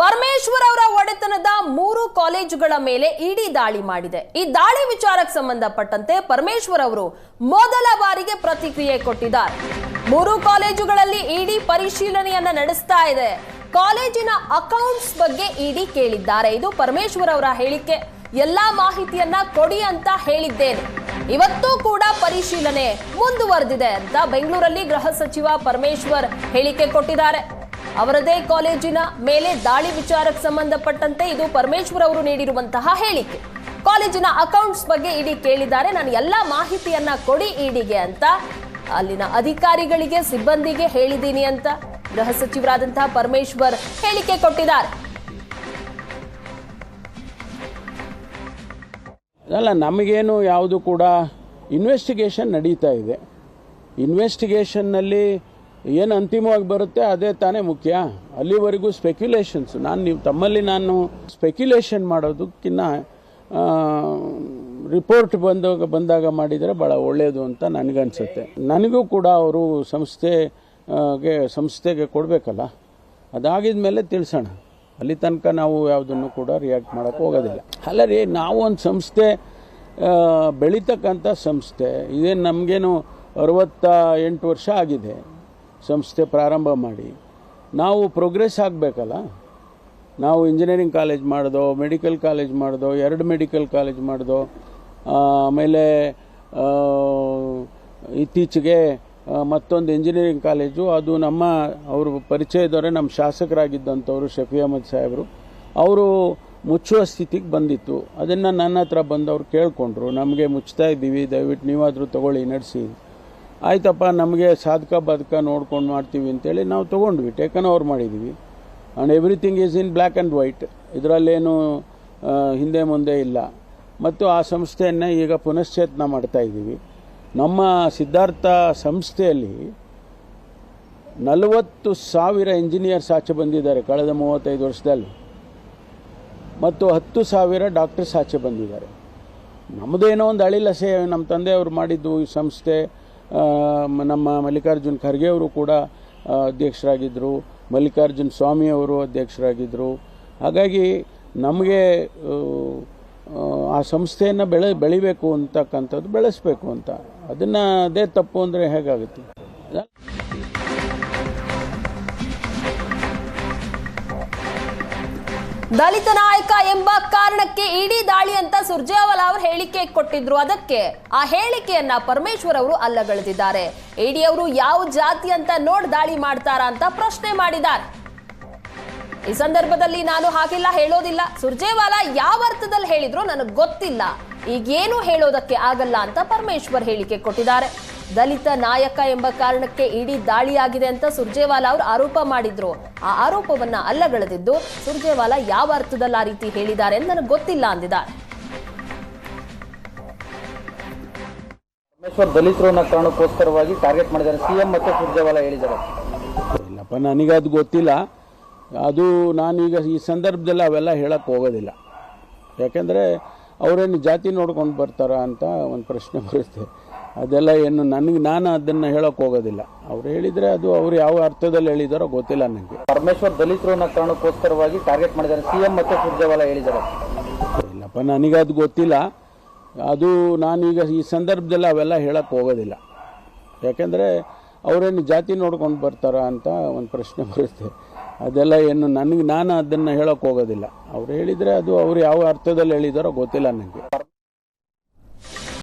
ಪರಮೇಶ್ವರ್ ಅವರ ಒಡೆತನದ ಮೂರು ಕಾಲೇಜುಗಳ ಮೇಲೆ ಇಡಿ ದಾಳಿ ಮಾಡಿದೆ. ಈ ದಾಳಿ ವಿಚಾರಕ್ಕೆ ಸಂಬಂಧಪಟ್ಟಂತೆ ಪರಮೇಶ್ವರ್ ಅವರು ಮೊದಲ ಬಾರಿಗೆ ಪ್ರತಿಕ್ರಿಯೆ ಕೊಟ್ಟಿದ್ದಾರೆ. ಮೂರು ಕಾಲೇಜುಗಳಲ್ಲಿ ಇಡಿ ಪರಿಶೀಲನೆಯನ್ನ ನಡೆಸ್ತಾ ಇದೆ. ಕಾಲೇಜಿನ ಅಕೌಂಟ್ಸ್ ಬಗ್ಗೆ ಇಡಿ ಕೇಳಿದ್ದಾರೆ. ಇದು ಪರಮೇಶ್ವರ್ ಅವರ ಹೇಳಿಕೆ. ಎಲ್ಲಾ ಮಾಹಿತಿಯನ್ನ ಕೊಡಿ ಅಂತ ಹೇಳಿದ್ದೇನೆ. ಇವತ್ತು ಕೂಡ ಪರಿಶೀಲನೆ ಮುಂದುವರೆದಿದೆ ಅಂತ ಬೆಂಗಳೂರಲ್ಲಿ ಗೃಹ ಸಚಿವ ಪರಮೇಶ್ವರ್ ಹೇಳಿಕೆ ಕೊಟ್ಟಿದ್ದಾರೆ. ಅವರದೇ ಕಾಲೇಜಿನ ಮೇಲೆ ದಾಳಿ ವಿಚಾರಕ್ಕೆ ಸಂಬಂಧಪಟ್ಟಂತೆ ಇದು ಪರಮೇಶ್ವರ್ ಅವರು ನೀಡಿರುವಂತಹ ಹೇಳಿಕೆ. ಕಾಲೇಜಿನ ಅಕೌಂಟ್ಸ್ ಬಗ್ಗೆ ಇಡಿ ಕೇಳಿದ್ದಾರೆ. ನಾನು ಎಲ್ಲ ಮಾಹಿತಿಯನ್ನ ಕೊಡಿ ಇಡಿಗೆ ಅಂತ ಅಲ್ಲಿನ ಅಧಿಕಾರಿಗಳಿಗೆ, ಸಿಬ್ಬಂದಿಗೆ ಹೇಳಿದ್ದೀನಿ ಅಂತ ಗೃಹ ಸಚಿವರಾದಂತಹ ಪರಮೇಶ್ವರ್ ಹೇಳಿಕೆ ಕೊಟ್ಟಿದ್ದಾರೆ. ಅಲ್ಲ, ನಮಗೇನು ಯಾವುದು ಕೂಡ ಇನ್ವೆಸ್ಟಿಗೇಷನ್ ನಡೀತಾ ಇದೆ. ಇನ್ವೆಸ್ಟಿಗೇಷನ್ನಲ್ಲಿ ಏನು ಅಂತಿಮವಾಗಿ ಬರುತ್ತೆ ಅದೇ ತಾನೇ ಮುಖ್ಯ. ಅಲ್ಲಿವರೆಗೂ ಸ್ಪೆಕ್ಯುಲೇಷನ್ಸ್ ನಾನು ನೀವು ತಮ್ಮಲ್ಲಿ ನಾನು ಸ್ಪೆಕ್ಯುಲೇಷನ್ ಮಾಡೋದಕ್ಕಿಂತ ರಿಪೋರ್ಟ್ ಬಂದಾಗ ಬಂದಾಗ ಮಾಡಿದರೆ ಭಾಳ ಒಳ್ಳೆಯದು ಅಂತ ನನಗನ್ಸುತ್ತೆ. ನನಗೂ ಕೂಡ ಅವರು ಸಂಸ್ಥೆಗೆ ಸಂಸ್ಥೆಗೆ ಕೊಡಬೇಕಲ್ಲ. ಅದಾಗಿದ ಮೇಲೆ ತಿಳಿಸೋಣ. ಅಲ್ಲಿ ತನಕ ನಾವು ಯಾವುದನ್ನು ಕೂಡ ರಿಯಾಕ್ಟ್ ಮಾಡೋಕ್ಕೆ ಹೋಗೋದಿಲ್ಲ. ಅಲ್ಲ ರೀ ನಾವು ಒಂದು ಸಂಸ್ಥೆ ಬೆಳೀತಕ್ಕಂಥ ಸಂಸ್ಥೆ ಇದೇನು ನಮಗೇನು ಅರವತ್ತ ಎಂಟು ವರ್ಷ ಆಗಿದೆ. ಸಂಸ್ಥೆ ಪ್ರಾರಂಭ ಮಾಡಿ. ನಾವು ಪ್ರೋಗ್ರೆಸ್ ಆಗಬೇಕಲ್ಲ? ನಾವು ಇಂಜಿನಿಯರಿಂಗ್ ಕಾಲೇಜ್ ಮಾಡ್ದೋ ಮೆಡಿಕಲ್ ಕಾಲೇಜ್ ಮಾಡಿದೋ, ಎರಡು ಮೆಡಿಕಲ್ ಕಾಲೇಜ್ ಮಾಡ್ದೋ ಆಮೇಲೆ ಇತ್ತೀಚೆಗೆ ಮತ್ತೊಂದು ಇಂಜಿನಿಯರಿಂಗ್ ಕಾಲೇಜು ಅದು ನಮ್ಮ, ಅವರು ಪರಿಚಯದವರೇ ನಮ್ಮ ಶಾಸಕರಾಗಿದ್ದಂಥವರು ಶಫಿ ಅಹಮದ್ ಸಾಹೇಬರು. ಅವರು ಮುಚ್ಚುವ ಸ್ಥಿತಿಗೆ ಬಂದಿತ್ತು. ಅದನ್ನು ನನ್ನ ಹತ್ರ ಬಂದವರು ಕೇಳಿಕೊಂಡ್ರು. ನಮಗೆ ಮುಚ್ತಾ ಇದ್ದೀವಿ, ದಯವಿಟ್ಟು ನೀವಾದರೂ ತಗೊಳ್ಳಿ, ನಡೆಸಿ. ಆಯ್ತಪ್ಪ, ನಮಗೆ ಸಾಧಕ ಬದುಕ ನೋಡ್ಕೊಂಡು ಮಾಡ್ತೀವಿ ಅಂತೇಳಿ ನಾವು ತೊಗೊಂಡ್ವಿ. ಟೇಕನ್ ಓವರ್ ಮಾಡಿದ್ದೀವಿ and everything is in black and white ಇದರಲ್ಲೇನು ಹಿಂದೆ ಮುಂದೆ ಇಲ್ಲ. ಮತ್ತು ಆ ಸಂಸ್ಥೆಯನ್ನು ಈಗ ಪುನಶ್ಚೇತನ ಮಾಡ್ತಾ ಇದ್ದೀವಿ. ನಮ್ಮ ಸಿದ್ಧಾರ್ಥ ಸಂಸ್ಥೆಯಲ್ಲಿ ನಲವತ್ತು ಸಾವಿರ ಇಂಜಿನಿಯರ್ಸ್ ಆಚೆ ಬಂದಿದ್ದಾರೆ ಕಳೆದ ಮೂವತ್ತೈದು ವರ್ಷದಲ್ಲಿ. ಮತ್ತು ಹತ್ತು ಸಾವಿರ ಡಾಕ್ಟರ್ಸ್ ಆಚೆ ಬಂದಿದ್ದಾರೆ. ನಮ್ಮದೇನೋ ಒಂದು ಅಳಿಲಸೆ, ನಮ್ಮ ತಂದೆಯವರು ಮಾಡಿದ್ದು ಈ ಸಂಸ್ಥೆ ನಮ್ಮ ಮಲ್ಲಿಕಾರ್ಜುನ್ ಖರ್ಗೆ ಅವರು ಕೂಡ ಅಧ್ಯಕ್ಷರಾಗಿದ್ದರು ಮಲ್ಲಿಕಾರ್ಜುನ್ ಸ್ವಾಮಿ ಅವರು ಅಧ್ಯಕ್ಷರಾಗಿದ್ದರು ಹಾಗಾಗಿ ನಮಗೆ ಆ ಸಂಸ್ಥೆಯನ್ನು ಬೆಳೆ, ಬೆಳಿಬೇಕು ಅಂತಕ್ಕಂಥದ್ದು ಬೆಳೆಸಬೇಕು ಅಂತ. ಅದನ್ನು ಅದೇ ತಪ್ಪು ಅಂದರೆ ಹೇಗಾಗುತ್ತೆ? ದಲಿತ ನಾಯಕ ಎಂಬ ಕಾರಣಕ್ಕೆ ಇಡೀ ದಾಳಿ ಅಂತ ಸುರ್ಜೇವಾಲಾ ಅವರು ಹೇಳಿಕೆ ಕೊಟ್ಟಿದ್ರು. ಅದಕ್ಕೆ ಆ ಹೇಳಿಕೆಯನ್ನ ಪರಮೇಶ್ವರ್ ಅವರು ಅಲ್ಲಗಳೆದಿದ್ದಾರೆ. ಇಡಿ ಅವರು ಯಾವ ಜಾತಿ ಅಂತ ನೋಡ್ ದಾಳಿ ಮಾಡ್ತಾರಾ ಅಂತ ಪ್ರಶ್ನೆ ಮಾಡಿದ್ದಾರೆ. ಈ ಸಂದರ್ಭದಲ್ಲಿ ನಾನು ಹಾಗಿಲ್ಲ, ಹೇಳೋದಿಲ್ಲ. ಸುರ್ಜೇವಾಲಾ ಯಾವ ಅರ್ಥದಲ್ಲಿ ಹೇಳಿದ್ರು ನನಗೆ ಗೊತ್ತಿಲ್ಲ. ಈಗೇನು ಹೇಳೋದಕ್ಕೆ ಆಗಲ್ಲ ಅಂತ ಪರಮೇಶ್ವರ್ ಹೇಳಿಕೆ ಕೊಟ್ಟಿದ್ದಾರೆ. ದಲಿತ ನಾಯಕ ಎಂಬ ಕಾರಣಕ್ಕೆ ಇಡೀ ದಾಳಿಯಾಗಿದೆ ಅಂತ ಸುರ್ಜೇವಾಲಾ ಅವರು ಆರೋಪ ಮಾಡಿದ್ರು. ಆ ಆರೋಪವನ್ನ ಅಲ್ಲಗಳೆದಿದ್ದು ಸುರ್ಜೇವಾಲಾ ಯಾವ ಅರ್ಥದಲ್ಲಿ ಆ ರೀತಿ ಹೇಳಿದ್ದಾರೆ ಅಂತ ನನಗೆ ಗೊತ್ತಿಲ್ಲ ಅಂದಿದ್ದಾರೆ ಪರಮೇಶ್ವರ್ ದಲಿತರನ್ನ ಕಾರಣಕ್ಕೋಸ್ಕರವಾಗಿ ಟಾರ್ಗೆಟ್ ಮಾಡಿದ್ದಾರೆ. ಸಿಎಂ ಮತ್ತೆ ಸುರ್ಜೇವಾಲಾ ಹೇಳಿದ್ದಾರೆ. ಇಲ್ಲಪ್ಪ ನನಗೆ ಅದು ಗೊತ್ತಿಲ್ಲ. ಅದು ನಾನೀಗ ಈ ಸಂದರ್ಭದಲ್ಲಿ ಅವೆಲ್ಲ ಹೇಳಕ್ಕೆ ಹೋಗೋದಿಲ್ಲ. ಯಾಕೆಂದರೆ ಅವರೇನು ಜಾತಿ ನೋಡ್ಕೊಂಡು ಬರ್ತಾರ ಅಂತ ಒಂದು ಪ್ರಶ್ನೆ ಬರುತ್ತೆ. ಅದೆಲ್ಲ ಏನು ನನಗೆ ನಾನು ಅದನ್ನು ಹೇಳೋಕೆ ಹೋಗೋದಿಲ್ಲ. ಅವ್ರು ಹೇಳಿದರೆ ಅದು ಅವ್ರು ಯಾವ ಅರ್ಥದಲ್ಲಿ ಹೇಳಿದಾರೋ ಗೊತ್ತಿಲ್ಲ ನನಗೆ ಪರಮೇಶ್ವರ್ ದಲಿತರು ಅನ್ನೋ ಕಾರಣಕ್ಕೋಸ್ಕರವಾಗಿ ಟಾರ್ಗೆಟ್ ಮಾಡಿದ್ದಾರೆ. ಸಿ ಸಿಎಂ ಮತ್ತು ಸುರ್ಜೇವಾಲ ಹೇಳಿದ್ದಾರೆ. ಇಲ್ಲಪ್ಪ ನನಗೆ ಅದು ಗೊತ್ತಿಲ್ಲ. ಅದು ನಾನೀಗ ಈ ಸಂದರ್ಭದಲ್ಲಿ ಅವೆಲ್ಲ ಹೇಳೋಕೆ ಹೋಗೋದಿಲ್ಲ. ಯಾಕೆಂದರೆ ಅವರೇನು ಜಾತಿ ನೋಡ್ಕೊಂಡು ಬರ್ತಾರ ಅಂತ ಒಂದು ಪ್ರಶ್ನೆ ಬರುತ್ತೆ. ಅದೆಲ್ಲ ಏನು ನನಗೆ ನಾನು ಅದನ್ನು ಹೇಳೋಕೆ ಹೋಗೋದಿಲ್ಲ. ಅವ್ರು ಹೇಳಿದರೆ ಅದು ಅವ್ರು ಯಾವ ಅರ್ಥದಲ್ಲಿ ಹೇಳಿದಾರೋ ಗೊತ್ತಿಲ್ಲ ನನಗೆ